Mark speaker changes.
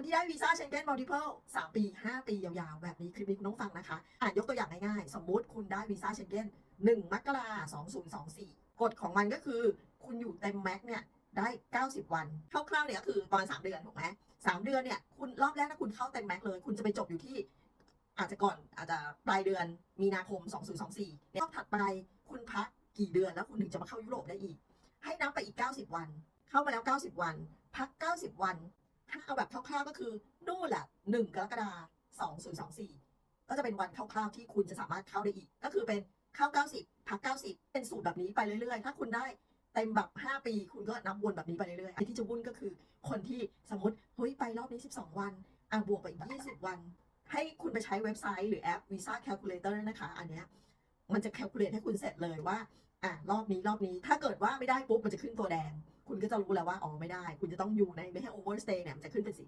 Speaker 1: คนที่ได้วีซ่าเชงเก้นมัลติเพลสามปี5ปียาวๆ แบบนี้คลิปนี้คุณต้องฟังนะคะ อ่านยกตัวอย่างง่ายๆ สมมุติคุณได้วีซ่าเชงเก้น1มกราคม2024กฎของมันก็คือ คุณอยู่เต็มแม็กเนี่ยได้ 90 วันคร่าวๆเนี่ยก็คือประมาณ3เดือนถูกไหมสามเดือนเนี่ยคุณรอบแรกถ้าคุณเข้าเต็มแม็กเลย คุณจะไปจบอยู่ที่ อาจจะก่อนอาจจะปลายเดือนมีนาคม 2024เนี่ยรอบถัดไปคุณพักกี่เดือนแล้วคุณถึงจะมาเข้ายุโรปได้อีก ให้นับไปอีก 90 วัน เข้ามาแล้ว 90 วัน พัก 90 วัน ถ้าเอาแบบคร่าวๆก็คือนู่นแหละ1กรกฎาคม2024ก็จะเป็นวันคร่าวๆที่คุณจะสามารถเข้าได้อีก ก็คือเป็นเข้า90พัก90เป็นสูตรแบบนี้ไปเรื่อยๆ ถ้าคุณได้เต็มแบบ 5 ปี คุณก็นับวนแบบนี้ไปเรื่อยๆไอ้ที่จะวุ่นก็คือคนที่สมมติเฮ้ยไปรอบนี้ 12 วัน อะบวกไปอีก20 วัน ให้คุณไปใช้เว็บไซต์หรือแอป Visa Calculator นะคะ อันเนี้ยมันจะ calculate ให้คุณเสร็จเลยว่า อะรอบนี้รอบนี้ถ้าเกิดว่าไม่ได้ปุ๊บมันจะขึ้นตัวแดง คุณก็จะรู้แล้วว่าอ๋อไม่ได้ คุณจะต้องอยู่ในไม่ให้โอเวอร์สเตย์เนี่ยมันจะขึ้นเป็นสี